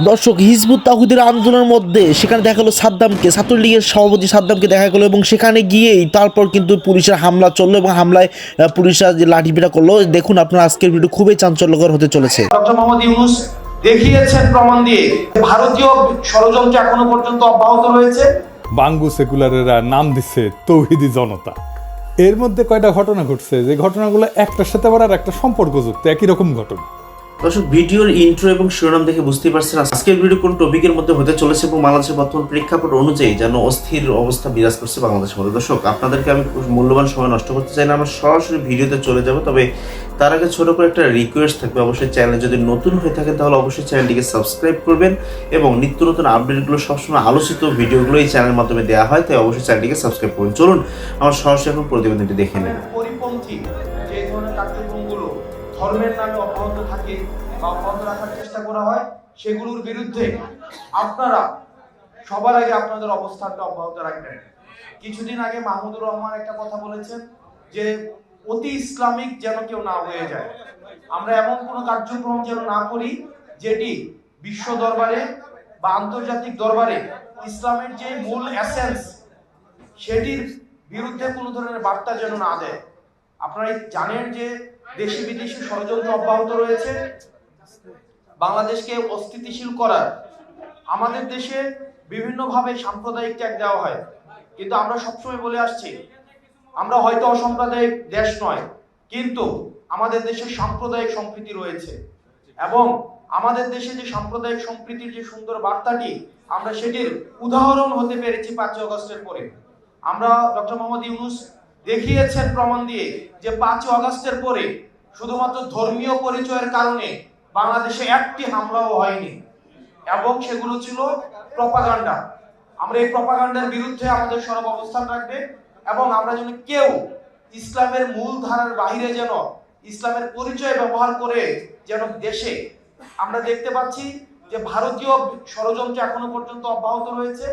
দর্শক হিজবুত তাহুদের আন্দোলনের মধ্যে সেখানে দেখা গেলো সাদ্দামকে ছাত্রলীগের সভাপতি সাদ্দামকে দেখা গেলো এবং সেখানে গিয়েই তারপর কিন্তু পুলিশের হামলা চলল এবং হামলায় পুলিশরা যে লাঠিপেটা করল দেখুন আপনার আজকের ভিডিও খুবই চাঞ্চল্যকর হতে চলেছে। দেখিয়েছেন প্রমাণ দিয়ে ভারতীয় ষড়যন্ত্র এখনও পর্যন্ত অব্যাহত রয়েছে। বাঙ্গু সেকুলারেরা নাম দিচ্ছে তৌহিদি জনতা। এর মধ্যে কয়টা ঘটনা ঘটছে? যে ঘটনাগুলো একটার সাথে আবার আর একটা সম্পর্কযুক্ত একই রকম ঘটনা। দর্শক, ভিডিওর ইন্ট্রো এবং শিরোনাম দেখে বুঝতেই পারছেন আজকের ভিডিও কোন টপিকের মধ্যে হতে চলেছে এবং বাংলাদেশের বর্তমান প্রেক্ষাপট অনুযায়ী যেন অস্থির অবস্থা বিরাজ করছে বাংলাদেশের মধ্যে। দর্শক, আপনাদেরকে আমি মূল্যবান সময় নষ্ট করতে চাই না, আমরা সরাসরি ভিডিওতে চলে যাব, তবে তার আগে ছোট করে একটা রিকোয়েস্ট থাকবে। অবশ্যই চ্যানেলে যদি নতুন হয়ে থাকেন, তাহলে অবশ্যই চ্যানেলটিকে সাবস্ক্রাইব করবেন এবং নিত্য নতুন আপডেটগুলো সবসময় আলোচিত ভিডিওগুলো এই চ্যানেলের মাধ্যমে দেওয়া হয়, তাই অবশ্যই চ্যানেলটিকে সাবস্ক্রাইব করুন। চলুন, আমার সরাসরি এখন প্রতিবেদনটি দেখে নেব পরিপন্থী যে ধরনের কার্যক্রমগুলো ধর্মের নামে থাকে বা অব্যাহত রাখার চেষ্টা করা হয়, সেগুলোর বিরুদ্ধে আপনারা সবার আগে আপনাদের অবস্থানটা অব্যাহত রাখবেন। কিছুদিন আগে মাহমুদুর রহমান একটা কথা বলেছেন যে, অতি ইসলামিক যেন কেউ না হয়ে যায়। আমরা এমন কোনো কার্যক্রম যেন না করি যেটি বিশ্ব দরবারে বা আন্তর্জাতিক দরবারে ইসলামের যে মূল এসেন্স সেটির বিরুদ্ধে কোনো ধরনের বার্তা যেন না দেয়। আপনারা জানেন যে দেশি বিদেশি ষড়যন্ত্র অব্যাহত রয়েছে। বাংলাদেশকে অস্থিতিশীল করার আমাদের দেশে বিভিন্নভাবে সাম্প্রদায়িক ত্যাগ দেওয়া হয়। কিন্তু আমরা সবসময় বলে আসছি, আমরা হয়তো অসাম্প্রদায়িক দেশ নয়, কিন্তু আমাদের দেশে সাম্প্রদায়িক সম্প্রীতি রয়েছে এবং আমাদের দেশে যে সাম্প্রদায়িক সম্প্রীতির যে সুন্দর বার্তাটি, আমরা সেটির উদাহরণ হতে পেরেছি পাঁচই অগস্টের পরে। আমরা ডক্টর মোহাম্মদ ইউনুস দেখিয়েছেন প্রমাণ দিয়ে যে পাঁচই অগস্টের পরে শুধুমাত্র ধর্মীয় পরিচয়ের কারণে বাংলাদেশে একটি হামলাও হয়নি। এবং সেগুলো ছিল প্রপাগান্ডা। আমরা এই প্রপাগান্ডার বিরুদ্ধে আমাদের সরব অবস্থান রাখবে এবং আমরা যেন কেউ ইসলামের মূল ধারার বাহিরে যেন ইসলামের পরিচয় ব্যবহার করে যেন দেশে আমরা দেখতে পাচ্ছি যে ভারতীয় ষড়যন্ত্র এখনও পর্যন্ত অব্যাহত রয়েছে।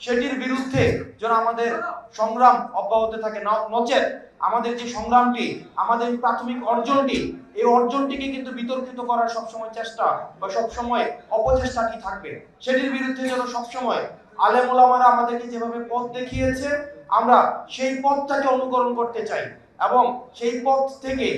সেটির বিরুদ্ধে যেন আমাদের সংগ্রাম অব্যাহত থাকে। নচেত আমাদের যে সংগ্রামটি, আমাদের প্রাথমিক অর্জনটি, এই অর্জনটিকে কিন্তু বিতর্কিত করার সবসময় চেষ্টা বা সবসময় অপচেষ্টাটি থাকবে? সেটির বিরুদ্ধে যেন সবসময় আলেম ওলামারা আমাদেরকে যেভাবে পথ দেখিয়েছে, আমরা সেই পথটাকে অনুকরণ করতে চাই এবং সেই পথ থেকে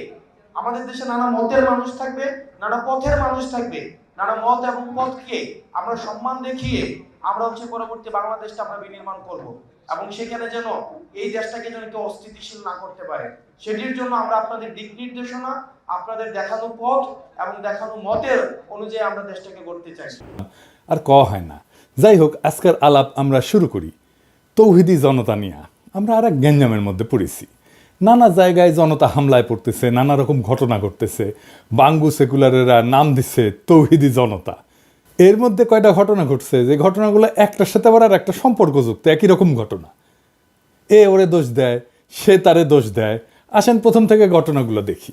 আমাদের দেশে নানা মতের মানুষ থাকবে, নানা পথের মানুষ থাকবে, নানা মত এবং পথকে আমরা সম্মান দেখিয়ে আমরা হচ্ছে পরবর্তী বাংলাদেশটা আমরা বিনির্মাণ করব। এবং সেখানে যেন এই দেশটাকে যেন কেউ অস্থিতিশীল না করতে পারে। সেটির জন্য আমরা আপনাদের দিক নির্দেশনা, আপনাদের দেখানো পথ এবং দেখানো মতের অনুযায়ী আমরা দেশটাকে গড়তে চাই। আর ক হয় না। যাই হোক, আজকের আলাপ আমরা শুরু করি। তৌহিদি জনতা নিয়ে। আমরা আর এক গ্যাঞ্জামের মধ্যে পড়েছি। নানা জায়গায় জনতা হামলায় পড়তেছে, নানা রকম ঘটনা ঘটতেছে। বাঙ্গু সেকুলারেরা নাম দিচ্ছে তৌহিদি জনতা। এর মধ্যে কয়টা ঘটনা ঘটছে? যে ঘটনাগুলো একটার সাথে আবার আর একটা সম্পর্কযুক্ত, একই রকম ঘটনা। এ ওরে দোষ দেয়, সে তারে দোষ দেয়। আসেন প্রথম থেকে ঘটনাগুলো দেখি।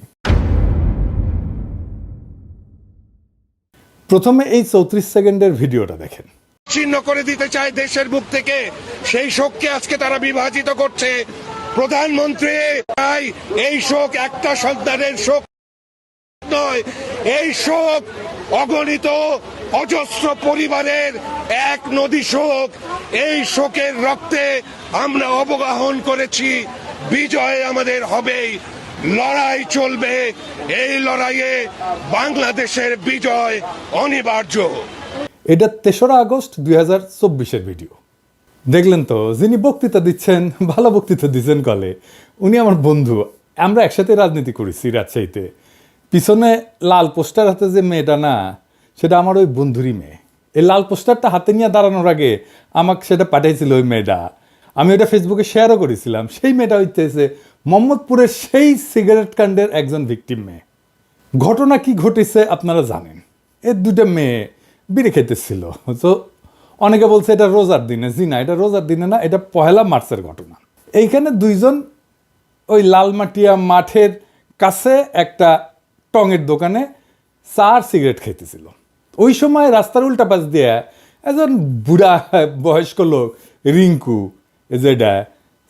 প্রথমে এই চৌত্রিশ সেকেন্ডের ভিডিওটা দেখেন। ছিন্ন করে দিতে চায় দেশের বুক থেকে, সেই শোককে আজকে তারা বিভাজিত করছে। প্রধানমন্ত্রী, তাই এই শোক একটা সন্তানের শোক নয়, এই শোক অগণিত অজস্র পরিবারের এক নদী শোক। এই শোকের রক্তে আমরা অবগাহন করেছি, বিজয় আমাদের হবেই, লড়াই চলবে। এই লড়াইয়ে বাংলাদেশের বিজয় অনিবার্য। এটা তেসরা আগস্ট দুই ভিডিও। দেখলেন তো, যিনি বক্তৃতা দিচ্ছেন, ভালো বক্তৃতা দিচ্ছেন কলে উনি আমার বন্ধু। আমরা একসাথে রাজনীতি করেছি রাজশাহীতে। পিছনে লাল পোস্টার হাতে যে মেয়েটা না সেটা আমার ওই বন্ধুরই মেয়ে। এই লাল পোস্টারটা হাতে নিয়ে দাঁড়ানোর আগে আমাকে সেটা পাঠাইছিল ওই মেয়েটা। আমি ওটা ফেসবুকে শেয়ারও করেছিলাম। সেই মেয়েটা হইতেছে মোহাম্মদপুরের সেই সিগারেট কাণ্ডের একজন ভিকটিম মেয়ে। ঘটনা কি ঘটেছে আপনারা জানেন। এর দুটো মেয়ে বিড়ে খেতেছিল তো অনেকে বলছে এটা রোজার দিনে। জি না, এটা রোজার দিনে না, এটা পহেলা মার্চের ঘটনা। এইখানে দুইজন ওই লালমাটিয়া মাঠের কাছে একটা টঙের দোকানে চা আর সিগারেট খেতেছিল ওই সময় রাস্তার উল্টা পাশ দিয়ে একজন বুড়া বয়স্ক লোক, রিঙ্কু যেটা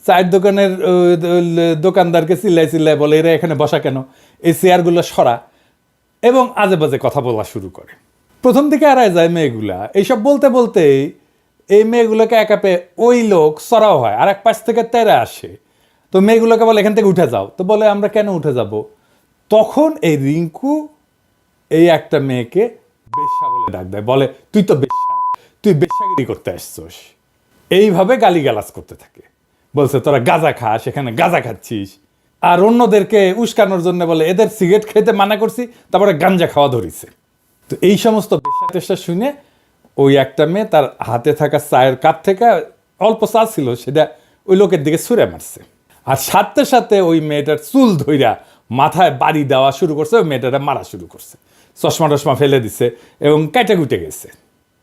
চায়ের দোকানের দোকানদারকে চিল্লাই চিল্লাই বলে, এরা এখানে বসা কেন? এই চেয়ারগুলো সরা এবং আজে বাজে কথা বলা শুরু করে। প্রথম দিকে এড়ায় যায় মেয়েগুলা। এইসব বলতে বলতেই এই মেয়েগুলোকে একা পেয়ে ওই লোক সরাও হয় আর এক পাশ থেকে তেরে আসে। তো মেয়েগুলোকে বলে, এখান থেকে উঠে যাও। তো বলে, আমরা কেন উঠে যাব? তখন এই রিঙ্কু, এই একটা মেয়েকে বেশ্যা বলে ডাক দেয়, বলে, তুই তো বেশ্যা, তুই বেশ্যাগিরি করতে আসছোস। এইভাবে গালিগালাজ করতে থাকে। বলছে, তোরা গাঁজা খা, সেখানে গাঁজা খাচ্ছিস। আর অন্যদেরকে উস্কানোর জন্য বলে, এদের সিগারেট খেতে মানা করছি, তারপরে গাঞ্জা খাওয়া ধরিছে। তো এই সমস্ত বেশ্যা টেশা শুনে ওই একটা মেয়ে তার হাতে থাকা চায়ের কাপ থেকে অল্প চা ছিল, সেটা ওই লোকের দিকে ছুঁড়ে মারছে। আর সাথে সাথে ওই মেয়েটার চুল ধইরা মাথায় বাড়ি দেওয়া শুরু করছে, ওই মেয়েটারে মারা শুরু করছে। চশমা টশমা ফেলে দিছে এবং কেটে গেছে।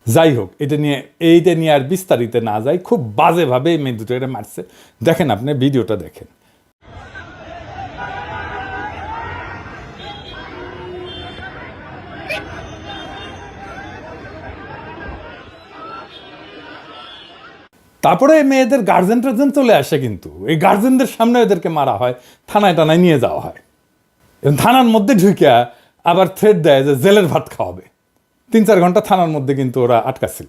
যাই হোক, এটা নিয়ে, এইটা নিয়ে আর বিস্তারিত না যাই, খুব বাজেভাবে এই মেয়ে দুটো এটা মারছে। দেখেন আপনি, ভিডিওটা দেখেন। তারপরে মেয়েদের গার্জেন টার্জেন চলে আসে কিন্তু। এই গার্জেনদের সামনে এদেরকে মারা হয়, থানায় টানায় নিয়ে যাওয়া হয়। থানার মধ্যে ঢুকিয়া আবার থ্রেড দেয় যে জেলের ভাত খাওয়াবে। তিন চার ঘণ্টা থানার মধ্যে কিন্তু ওরা আটকা ছিল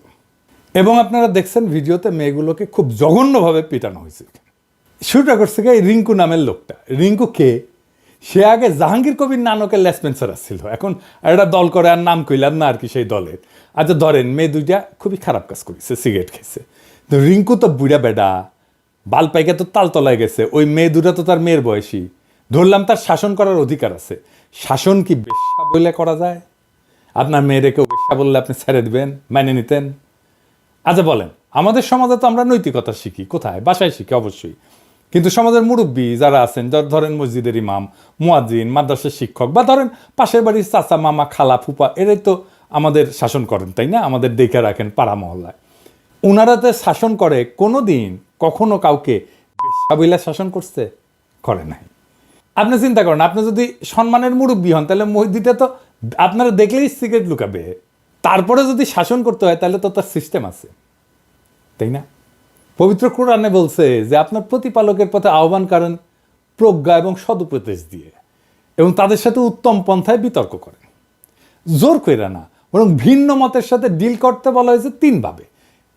এবং আপনারা দেখছেন ভিডিওতে মেয়েগুলোকে খুব জঘন্যভাবে পিটানো হয়েছে। শুরুটা করছে এই রিঙ্কু নামের লোকটা। রিঙ্কু কে? সে আগে জাহাঙ্গীর কবির নানকের লেসপেন্সার ছিল। এখন একটা দল করে আর নাম কইলাম না আর কি সেই দলের। আচ্ছা ধরেন মেয়ে দুইটা খুবই খারাপ কাজ করেছে সিগারেট খেয়েছে। তো রিঙ্কু তো বুড়া বেডা, বাল পাইকে তো তালতলায় গেছে। ওই মেয়ে দুটা তো তার মেয়ের বয়সী। ধরলাম তার শাসন করার অধিকার আছে। শাসন কি বেশ্যা বলে করা যায়? আপনার মেয়েরে কেউ বেশ্যা বললে আপনি ছেড়ে দেবেন, মেনে নিতেন। আচ্ছা বলেন, আমাদের সমাজে তো আমরা নৈতিকতা শিখি, কোথায়? বাসায় শিখি, অবশ্যই। কিন্তু সমাজের মুরব্বী যারা আছেন যারা ধরেন মসজিদের ইমাম, মুয়াজ্জিন, মাদ্রাসার শিক্ষক, বা ধরেন পাশের বাড়ির চাচা, মামা, খালা, ফুপা, এরাই তো আমাদের শাসন করেন, তাই না? আমাদের দেখে রাখেন পাড়া মহল্লায়। ওনারা তো শাসন করে কোনো দিন কখনো কাউকে বেশাবিলা শাসন করছে? করে নাই। আপনি চিন্তা করেন, আপনি যদি সম্মানের মুরব্বী হন, তাহলে মসজিদে তো আপনারা দেখলেই সিগারেট লুকাবে। তারপরে যদি শাসন করতে হয়, তাহলে তো তার সিস্টেম আছে। তাই না? পবিত্র কোরআনে বলছে যে, আপনার প্রতিপালকের পথে আহ্বান করেন প্রজ্ঞা এবং সদুপদেশ দিয়ে এবং তাদের সাথে উত্তম পন্থায় বিতর্ক করেন। জোর কইরা না, বরং ভিন্ন মতের সাথে ডিল করতে বলা হয়েছে তিনভাবে।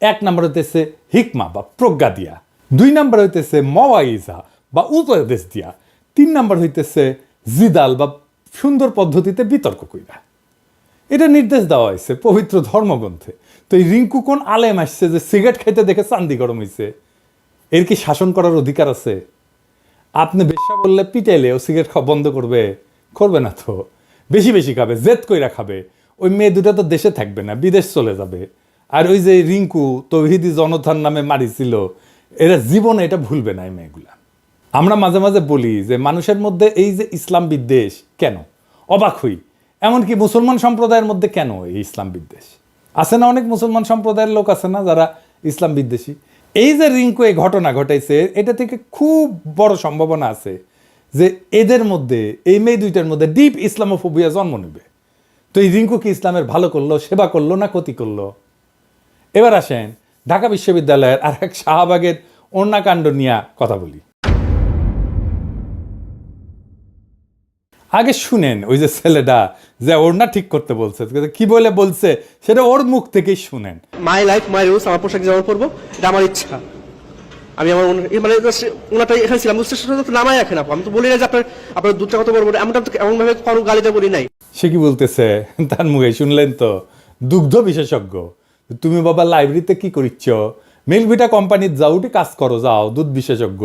এক নম্বর হইতেছে হিকমা বা প্রজ্ঞা দিয়া। দুই নম্বর হইতেছে মওয়াইজা বা উপদেশ দিয়া। তিন নম্বর হইতেছে জিদাল বা সুন্দর পদ্ধতিতে বিতর্ক কইরা। এটা নির্দেশ দেওয়া হয়েছে পবিত্র ধর্মগ্রন্থে। তো এই রিঙ্কু কোন আলেম আসছে যে সিগারেট খাইতে দেখে চান্দি গরম হয়েছে এর কি শাসন করার অধিকার আছে? আপনি বেশা বললে পিটাইলে ও সিগারেট খাওয়া বন্ধ করবে? করবে না তো। বেশি বেশি খাবে, জেদ কইরা খাবে। ওই মেয়ে দুটো তো দেশে থাকবে না, বিদেশ চলে যাবে। আর ওই যে রিঙ্কু তৌহিদি জনতার নামে মারিছিল, এরা জীবনে এটা ভুলবে না এই মেয়েগুলা। আমরা মাঝে মাঝে বলি যে মানুষের মধ্যে এই যে ইসলাম বিদ্বেষ, কেন? অবাক হই। এমনকি মুসলমান সম্প্রদায়ের মধ্যে কেন এই ইসলাম বিদ্বেষ? আছে না অনেক মুসলমান সম্প্রদায়ের লোক আছে না যারা ইসলাম বিদ্বেষী? এই যে রিঙ্কু এই ঘটনা ঘটাইছে, এটা থেকে খুব বড় সম্ভাবনা আছে যে এদের মধ্যে, এই মেয়ে দুইটার মধ্যে ডিপ ইসলামোফোবিয়া জন্ম নেবে। তো এই রিঙ্কু কি ইসলামের ভালো করল, সেবা করল না ক্ষতি করল? এবার আসেন ঢাকা বিশ্ববিদ্যালয়ের আর এক শাহবাগের অন্যাকাণ্ড নিয়ে কথা বলি। আগে শুনেন ওই যে ছেলেটা যে ওর না ঠিক করতে বলছে। কি বলে বলছে সেটা ওর মুখ থেকেই শুনেন। মাই লাইফ মাই রুলস আমার পোশাক যেমন পরবো এটা আমার ইচ্ছা। আমি আমার মানে ওনাটা এখানে ছিলাম তো নামাই রাখেন আপু। আমি তো বলি না যে আপনার আপনার দুধটা কত বলব এমনটা তো এমন ভাবে কোনো গালিতে বলি নাই। সে কি বলতেছে? তার মুখে শুনলেন তো? দুগ্ধ বিশেষজ্ঞ। তুমি বাবা লাইব্রেরিতে কি করিচ্ছ? মিল্কভিটা কোম্পানির যাও কাজ করো যাও দুধ বিশেষজ্ঞ।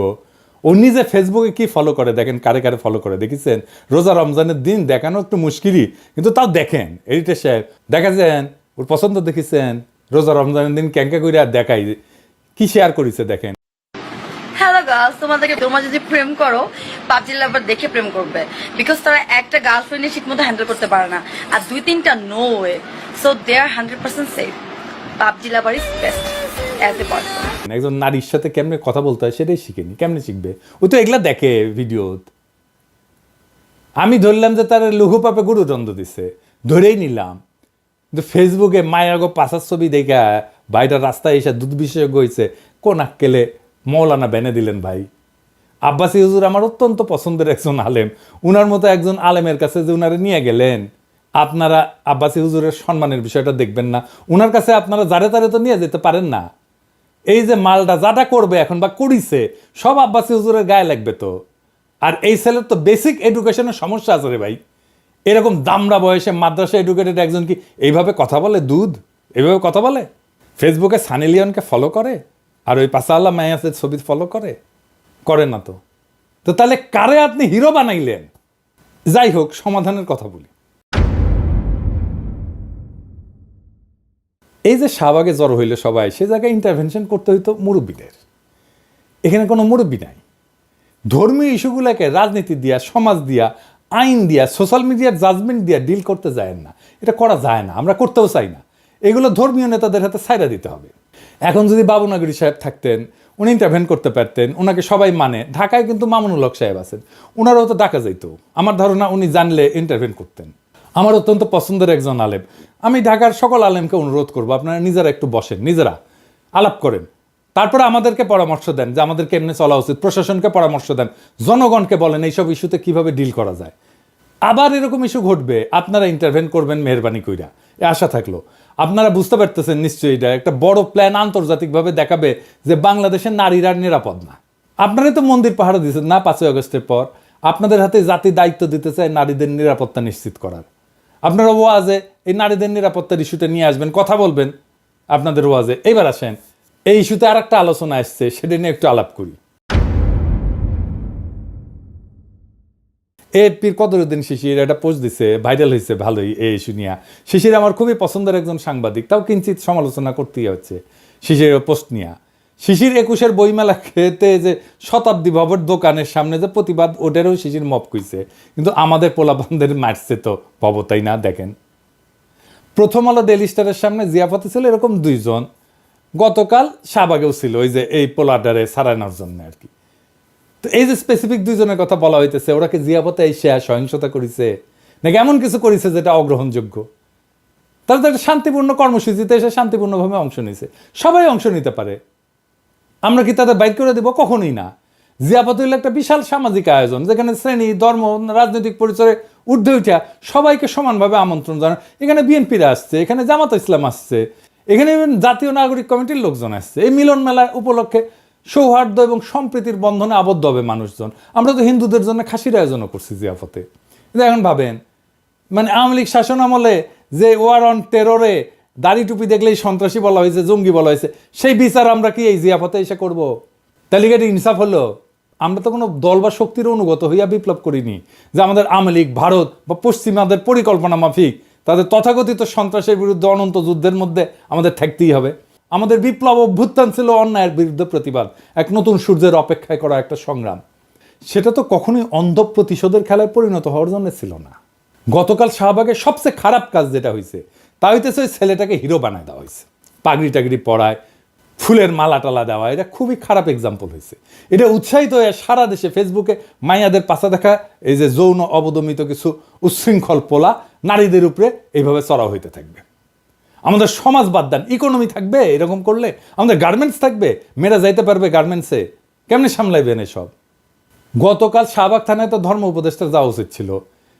ও নিজে ফেসবুকে কি ফলো করে? দেখেন কারে কারে ফলো করে। দেখেছেন? রোজা রমজানের দিন দেখানো একটু মুশকিলই, কিন্তু তাও দেখেন। এডিটর সাহেব, দেখেছেন? ওর পছন্দ দেখেছেন? রোজা রমজানের দিন ক্যাঙ্কা করে আর দেখাই। কি শেয়ার করেছে দেখেন? হ্যালো গার্লস তোমাদেরকে তোমরা যদি প্রেম করো, পাবজি লাভার দেখে প্রেম করবে। বিকজ তারা একটা গার্লফ্রেন্ডে ঠিক মতো হ্যান্ডেল করতে পারে না। আর দুই তিনটা no way so they are hundred percent safe PUBG lover is best একজন নারীর সাথে কেমনে কথা বলতে হয় সেটাই শিখেনি। কেমনে শিখবে? ও তো এগুলা দেখে ভিডিও আমি ধরলাম যে তার লঘু পাপে গুরুদণ্ড দিছে। ধরেই নিলাম। কিন্তু ফেসবুকে মায়াগো পাশার ছবি দেখা ভাইটা রাস্তায় এসে দুধ বিশেষজ্ঞ হয়েছে কোন আক্কেলে মৌলানা বেনে দিলেন ভাই? আব্বাসি হুজুর আমার অত্যন্ত পছন্দের একজন আলেম। উনার মতো একজন আলেমের কাছে যে উনারে নিয়ে গেলেন, আপনারা আব্বাসি হুজুরের সম্মানের বিষয়টা দেখবেন না। ওনার কাছে আপনারা যারে তারে তো নিয়ে যেতে পারেন না। এই যে মালটা যাটা করবে এখন বা করিছে সব আব্বাসি হুজুরের গায়ে লাগবে তো। আর এই ছেলের তো বেসিক এডুকেশনের সমস্যা আছে রে ভাই। এরকম দামড়া বয়সে মাদ্রাসা এডুকেটেড একজন কি এইভাবে কথা বলে দুধ? এইভাবে কথা বলে? ফেসবুকে সানি লিওনকে ফলো করে? আর ওই পাসাল্লাহ মায়াসের ছবি ফলো করে? করে না তো। তো তাহলে কারে আপনি হিরো বানাইলেন? যাই হোক, সমাধানের কথা বলি। এই যে শাহবাগে জ্বর হইলে সবাই, সে জায়গায় ইন্টারভেনশন করতে হইতো মুরব্বীদের। এখানে কোনো মুরব্বী নাই। ধর্মীয় ইস্যুগুলোকে রাজনীতি দিয়া, সমাজ দিয়া, আইন দিয়া সোশ্যাল মিডিয়ার জাজমেন্ট দিয়া ডিল করতে যায় না। এটা করা যায় না, আমরা করতেও চাই না। এগুলো ধর্মীয় নেতাদের হাতে সাইরা দিতে হবে। এখন যদি বাবুনাগরী সাহেব থাকতেন, উনি ইন্টারভেন করতে পারতেন ওনাকে সবাই মানে। ঢাকায় কিন্তু মামুনুল হক সাহেব আছেন ওনারাও তো ডাকা যাইতো। আমার ধারণা উনি জানলে ইন্টারভেন করতেন। আমার অত্যন্ত পছন্দের একজন আলেম। আমি ঢাকার সকল আলেমকে অনুরোধ করব, আপনারা নিজেরা একটু বসেন, নিজেরা আলাপ করেন। তারপরে আমাদেরকে পরামর্শ দেন যে আমাদের কেমনে চলা উচিত, প্রশাসনকে পরামর্শ দেন, জনগণকে বলেন এইসব ইস্যুতে কীভাবে ডিল করা যায়। আবার এরকম ইস্যু ঘটবে, আপনারা ইন্টারভেন করবেন মেহরবানি কইরা। এ আশা থাকল। আপনারা বুঝতে পারতেছেন নিশ্চয়ই এটা, একটা বড় প্ল্যান আন্তর্জাতিকভাবে দেখাবে যে বাংলাদেশের নারীরা নিরাপদ না। আপনারাই তো মন্দির পাহাড়ে দিয়েছেন না পাঁচই আগস্টের পর। আপনাদের হাতে জাতি দায়িত্ব দিতে চায় নারীদের নিরাপত্তা নিশ্চিত করার। আপনারা ওয়াজে এই নারীদের নিরাপত্তার ইস্যুটা নিয়ে আসবেন, কথা বলবেন আপনাদের ওয়াজে। এইবার আসেন, এই ইস্যুতে আর একটা আলোচনা আসছে, সেটা নিয়ে একটু আলাপ করি। এপির কদরুদ্দিন শিশির একটা পোস্ট দিছে ভাইরাল হয়েছে ভালোই এই ইস্যু নিয়ে। শিশির আমার খুবই পছন্দের একজন সাংবাদিক, তাও কিঞ্চিত সমালোচনা করতেই হচ্ছে শিশিরের পোস্ট নিয়ে। শিশির একুশের বইমেলা খেতে যে শতাব্দী ভবর দোকানের সামনে যে প্রতিবাদ, ওটারও শিশির মপ কইছে। কিন্তু আমাদের পোলাপানদের মারছে তো ভব তাই না? দেখেন। প্রথম আলো ডেলি স্টারের সামনে জিয়াপতি ছিল এরকম দুইজন। গতকাল শাহবাগেও ছিল ওই যে এই পোলাডারে সারানোর জন্য আর কি। তো এই যে স্পেসিফিক দুইজনের কথা বলা হইতেছে, ওরা কি জিয়াপতে এসে সহিংসতা করেছে? নাকি এমন কিছু করেছে যেটা অগ্রহণযোগ্য? তারা তো একটা শান্তিপূর্ণ কর্মসূচিতে এসে শান্তিপূর্ণভাবে অংশ নিয়েছে সবাই অংশ নিতে পারে। আমরা কি তাদের বাইক করে দেব? কখনোই না। জিয়াপত হইল একটা বিশাল সামাজিক আয়োজন, যেখানে শ্রেণি, ধর্ম, রাজনৈতিক পরিচয়ে ঊর্ধ্বে উঠা সবাইকে সমানভাবে আমন্ত্রণ জানান। এখানে বিএনপিরা আসছে, এখানে জামাত ইসলাম আসছে, এখানে জাতীয় নাগরিক কমিটির লোকজন আসছে। এই মিলন মেলা উপলক্ষে সৌহার্দ্য এবং সম্প্রীতির বন্ধনে আবদ্ধ হবে মানুষজন। আমরা তো হিন্দুদের জন্য খাসির আয়োজনও করছি জিয়াফতে। কিন্তু এখন ভাবেন মানে আওয়ামী লীগ শাসন আমলে যে ওয়ার অন টেররে দাড়ি টুপি দেখলেই সন্ত্রাসী বলা হয়েছে, জঙ্গি বলা হয়েছে। সেই বিচার আমরা কি এই জিয়াফতে এসে করব? তাহলে এটা ইনসাফ হলো। আমরা তো কোনো দল বা শক্তির অনুগত হইয়া বিপ্লব করিনি যে আমাদের আমলিক ভারত বা পশ্চিমাদের পরিকল্পনা মাফিক। তাদের তথাকথিত সন্ত্রাসের বিরুদ্ধে অনন্ত যুদ্ধের মধ্যে আমাদের থাকতেই হবে। আমাদের বিপ্লব অভ্যুত্থান ছিল অন্যায়ের বিরুদ্ধে প্রতিবাদ, এক নতুন সূর্যের অপেক্ষায় করা একটা সংগ্রাম। সেটা তো কখনোই অন্ধ প্রতিশোধের খেলায় পরিণত হওয়ার জন্য ছিল না। গতকাল শাহবাগের সবচেয়ে খারাপ কাজ যেটা হয়েছে তা হইতেছে ওই ছেলেটাকে হিরো বানায় দেওয়া হয়েছে পাগড়ি টাগড়ি পরায়, ফুলের মালা টালা দেওয়া, এটা খুবই খারাপ এক্সাম্পল হয়েছে এটা উৎসাহিত হয়ে সারা দেশে ফেসবুকে মাইয়াদের পাশা দেখা, এই যে যৌন অবদমিত কিছু উচ্ছৃঙ্খল পোলা, নারীদের উপরে এইভাবে চড়াও হইতে থাকবে। আমাদের সমাজ বাদ দেন ইকোনমি থাকবে, এরকম করলে আমাদের গার্মেন্টস থাকবে, মেয়েরা যাইতে পারবে গার্মেন্টসে কেমনে সামলাইবেন এসব? গতকাল শাহবাগ থানায় তো ধর্ম উপদেষ্টা যাওয়া উচিত ছিল।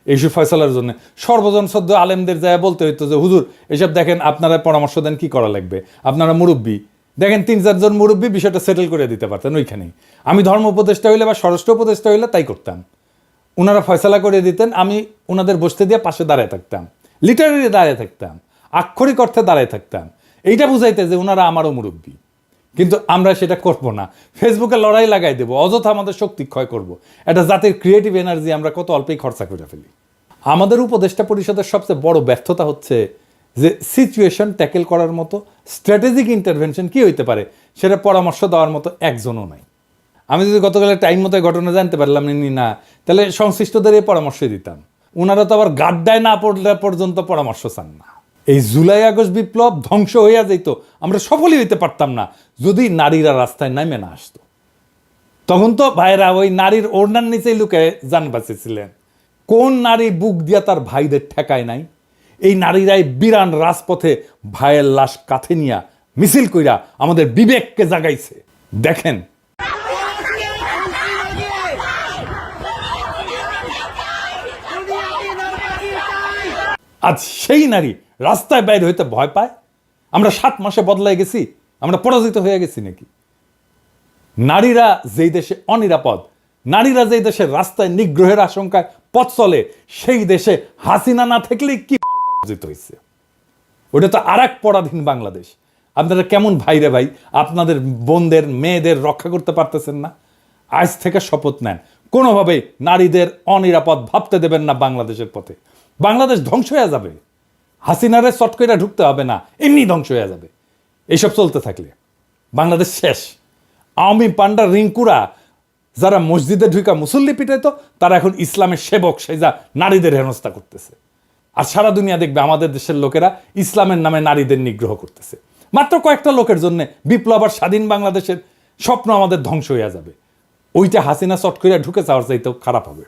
এইসব ফয়সলার জন্য। সর্বজন সদ্য আলেমদের যায় বলতে হইতো যে, হুজুর, এসব দেখেন, আপনারা পরামর্শ দেন, কি করা লাগবে? আপনারা মুরব্বী। দেখেন তিন চারজন মুরব্বী বিষয়টা সেটেল করে দিতে পারতেন ওইখানেই। আমি ধর্ম উপদেষ্টা হইলে বা স্বরাষ্ট্র উপদেষ্টা হইলে তাই করতাম। ওনারা ফয়সলা করে দিতেন, আমি ওনাদের বসতে দিয়ে পাশে দাঁড়ায় থাকতাম। লিটারারি দাঁড়ায় থাকতাম। আক্ষরিক অর্থে দাঁড়ায় থাকতাম। এইটা বুঝাইতে যে ওনারা আমারও মুরব্বী। কিন্তু আমরা সেটা করব না। ফেসবুকে লড়াই লাগাই দেবো, অযথা আমাদের শক্তি ক্ষয় করব। একটা জাতির ক্রিয়েটিভ এনার্জি আমরা কত অল্পেই খরচা করে ফেলি। আমাদের উপদেষ্টা পরিষদের সবচেয়ে বড় ব্যর্থতা হচ্ছে যে সিচুয়েশন ট্যাকেল করার মতো স্ট্র্যাটেজিক ইন্টারভেনশন কি হইতে পারে সেটা পরামর্শ দেওয়ার মতো একজনও নাই। আমি যদি গতকালের টাইম মতো ঘটনা জানতে পারলাম নি না, তাহলে সংশ্লিষ্টদের এই পরামর্শই দিতাম। ওনারা তো আবার গাড্ডায় না পড়লে পর্যন্ত পরামর্শ চান না। এই জুলাই আগস্ট বিপ্লব ধ্বংস হইয়া যেত আমরা সফলই হইতে পারতাম না, যদি নারীরা রাস্তায় নামে না আসতো। তখন তো ভাইরা ওই নারীর ওড়নার নিচেই লুকে যান বাঁচেছিলেন কোন নারী বুক দিয়া তার ভাইদের ঠেকায় নাই? এই নারীরাই বিরান রাজপথে ভাইয়ের লাশ কাঁথে নিয়া মিছিল কইরা আমাদের বিবেককে জাগাইছে। দেখেন। আজ সেই নারী রাস্তায় বাইরে হইতে ভয় পায়? আমরা সাত মাসে বদলায় গেছি, আমরা পরাজিত হয়ে গেছি নাকি? নারীরা যেই দেশে অনিরাপদ, নারীরা যেই দেশে রাস্তায় নিগ্রহের আশঙ্কায় পথ চলে, সেই দেশে হাসিনা না থাকলেই কি অর্জিত হয়েছে ওটা তো আর এক পরাধীন বাংলাদেশ। আপনারা কেমন ভাইরে ভাই, আপনাদের বোনদের, মেয়েদের রক্ষা করতে পারতেছেন না? আজ থেকে শপথ নেন। কোনোভাবেই নারীদের অনিরাপদ ভাবতে দেবেন না বাংলাদেশের পথে। বাংলাদেশ ধ্বংস হয়ে যাবে। হাসিনারে চট করে ঢুকতে হবে না, এমনি ধ্বংস হয়ে যাবে। এইসব চলতে থাকলে। বাংলাদেশ শেষ। আওয়ামী পান্ডা রিঙ্কুরা, যারা মসজিদে ঢুকা মুসল্লি পিটাইতো, তারা এখন ইসলামের সেবক সেজা নারীদের হেনস্থা করতেছে। আর সারা দুনিয়া দেখবে আমাদের দেশের লোকেরা ইসলামের নামে নারীদের নিগ্রহ করতেছে। মাত্র কয়েকটা লোকের জন্য বিপ্লব আর স্বাধীন বাংলাদেশের স্বপ্ন আমাদের ধ্বংস হয়ে যাবে। ওইটা হাসিনা চট করে ঢুকে যাওয়ার চাইতেও খারাপ হবে।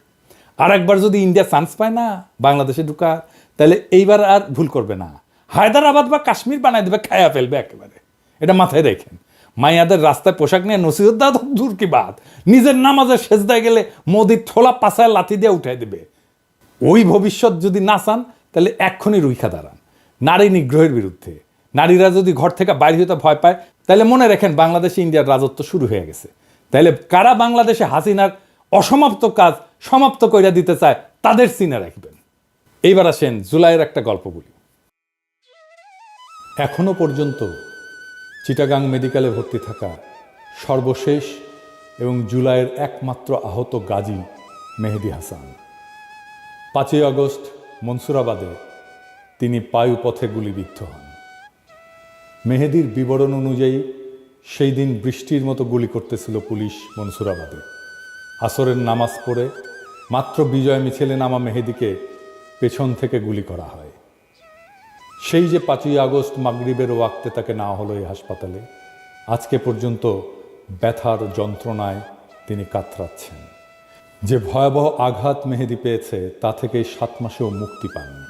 আর একবার যদি ইন্ডিয়া চান্স পায় না, বাংলাদেশে ঢুকা তাহলে এইবার আর ভুল করবে না। হায়দ্রাবাদ বা কাশ্মীর বানায় দেবে, খায়া ফেলবে একেবারে। এটা মাথায় রেখেন। মাইয়াদের রাস্তায় পোশাক নিয়ে নসিহত দেওয়া দূর কি বাদ নিজের নামাজের সেজদায় গেলে মোদির ঠোলা পাশায় লাথি দিয়ে উঠাই দেবে। ওই ভবিষ্যৎ যদি না চান, তাহলে এক্ষুনি রুইখা দাঁড়ান। নারী নিগ্রহের বিরুদ্ধে। নারীরা যদি ঘর থেকে বাইরে হতে ভয় পায়, তাহলে মনে রাখেন বাংলাদেশে ইন্ডিয়ার রাজত্ব শুরু হয়ে গেছে। তাহলে কারা বাংলাদেশে হাসিনার অসমাপ্ত কাজ সমাপ্ত কইরা দিতে চায়, তাদের সিনে রাখবেন। এইবার আসেন জুলাইয়ের একটা গল্প বলি। এখনও পর্যন্ত চিটাগাং মেডিকেলে ভর্তি থাকা সর্বশেষ এবং জুলাইয়ের একমাত্র আহত গাজী মেহেদি হাসান। পাঁচই আগস্ট মনসুরাবাদে তিনি পায়ুপথে গুলিবিদ্ধ হন। মেহেদির বিবরণ অনুযায়ী সেই দিন বৃষ্টির মতো গুলি করতেছিল পুলিশ মনসুরাবাদে। আসরের নামাজ পড়ে মাত্র বিজয় মিছিলে নামা মেহেদিকে পেছন থেকে গুলি করা হয়। সেই যে পাঁচই আগস্ট মাগরিবের ওয়াক্তে তাকে না হলো এই হাসপাতালে, আজকে পর্যন্ত ব্যথার যন্ত্রণায় তিনি কাতরাচ্ছেন। যে ভয়াবহ আঘাত মেহেদি পেয়েছে, তা থেকে সাত মাসেও মুক্তি পাননি।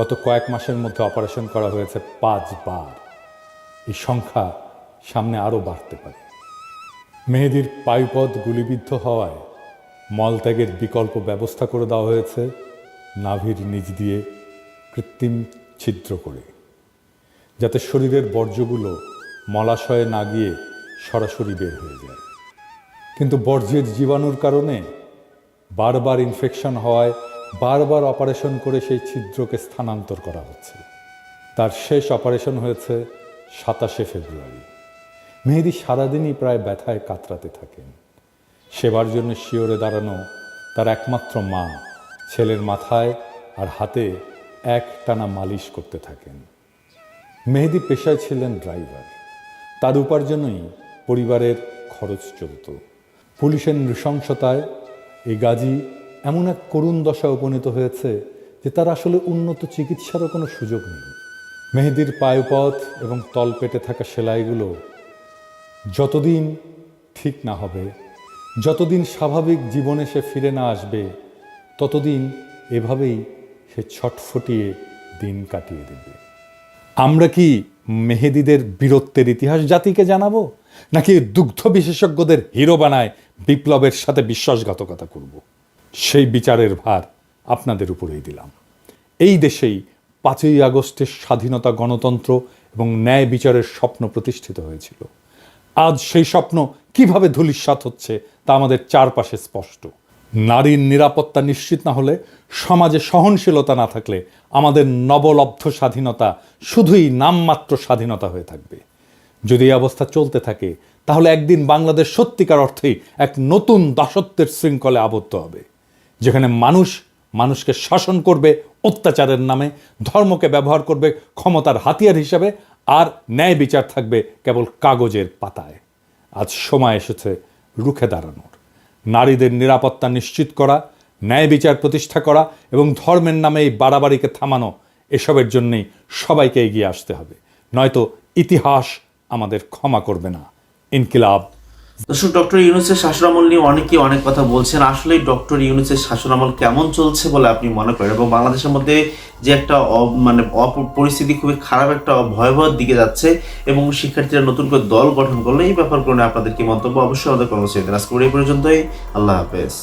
গত কয়েক মাসের মধ্যে অপারেশন করা হয়েছে পাঁচবার। এই সংখ্যা সামনে আরও বাড়তে পারে। মেহেদির পায়ুপথ গুলিবিদ্ধ হওয়ায় মলত্যাগের বিকল্প ব্যবস্থা করে দেওয়া হয়েছে। নাভির নিচ দিয়ে কৃত্রিম ছিদ্র করে, যাতে শরীরের বর্জ্যগুলো মলাশয়ে না গিয়ে সরাসরি বের হয়ে যায়। কিন্তু বর্জ্যের জীবাণুর কারণে বারবার ইনফেকশন হওয়ায় বারবার অপারেশন করে সেই ছিদ্রকে স্থানান্তর করা হচ্ছে। তার শেষ অপারেশন হয়েছে সাতাশে ফেব্রুয়ারি। মেহেদি সারাদিনই প্রায় ব্যথায় কাতরাতে থাকেন। সেবার জন্য শিওরে দাঁড়ানো তার একমাত্র মা ছেলের মাথায় আর হাতে এক টানা মালিশ করতে থাকেন। মেহেদি পেশায় ছিলেন ড্রাইভার। তার উপার্জনই পরিবারের খরচ চলত। পুলিশের নৃশংসতায় এই গাজী এমন এক করুণ দশায় উপনীত হয়েছে যে তার আসলে উন্নত চিকিৎসারও কোনো সুযোগ নেই। মেহেদির পায়ুপথ এবং তলপেটে থাকা সেলাইগুলো যতদিন ঠিক না হবে, যতদিন স্বাভাবিক জীবনে সে ফিরে না আসবে ততদিন এভাবেই সে ছটফটিয়ে দিন কাটিয়ে দেবে। আমরা কি মেহেদিদের বীরত্বের ইতিহাস জাতিকে জানাব? নাকি দুগ্ধ বিশেষজ্ঞদের হিরো বানায় বিপ্লবের সাথে বিশ্বাসঘাতকতা করব? সেই বিচারের ভার আপনাদের উপরেই দিলাম। এই দেশেই পাঁচই আগস্টের স্বাধীনতা গণতন্ত্র এবং ন্যায় বিচারের স্বপ্ন প্রতিষ্ঠিত হয়েছিল। আজ সেই স্বপ্ন কীভাবে ধূলিসাৎ হচ্ছে তা আমাদের চারপাশে স্পষ্ট। নারীর নিরাপত্তা নিশ্চিত না হলে সমাজে সহনশীলতা না থাকলে আমাদের নবলব্ধ স্বাধীনতা শুধুই নামমাত্র স্বাধীনতা হয়ে থাকবে। যদি এই অবস্থা চলতে থাকে, তাহলে একদিন বাংলাদেশ সত্যিকার অর্থেই এক নতুন দাসত্বের শৃঙ্খলে আবদ্ধ হবে, যেখানে মানুষ মানুষকে শাসন করবে অত্যাচারের নামে, ধর্মকে ব্যবহার করবে ক্ষমতার হাতিয়ার হিসাবে, আর ন্যায় বিচার থাকবে কেবল কাগজের পাতায়। আজ সময় এসেছে রুখে দাঁড়ানোর। নারীদের নিরাপত্তা নিশ্চিত করা, ন্যায় বিচার প্রতিষ্ঠা করা এবং ধর্মের নামে এই বাড়াবাড়িকে থামানো, এসবের জন্যেই সবাইকে এগিয়ে আসতে হবে। নয়তো ইতিহাস আমাদের ক্ষমা করবে না। ইনকিলাব দর্শক, ডক্টর ইউনুসের শাসনামল নিয়ে অনেকেই অনেক কথা বলছেন। আসলে ডক্টর ইউনুসের শাসনামল কেমন চলছে বলে আপনি মনে করেন? এবং বাংলাদেশের মধ্যে যে একটা মানে পরিস্থিতি খুবই খারাপ একটা ভয়াবহ দিকে যাচ্ছে এবং শিক্ষার্থীরা নতুন করে দল গঠন করলে এই ব্যাপারগুলো নিয়ে আপনাদের কি মন্তব্য? অবশ্যই আমাদের কর্মসূচিতে আজকে এই পর্যন্তই। আল্লাহ হাফেজ।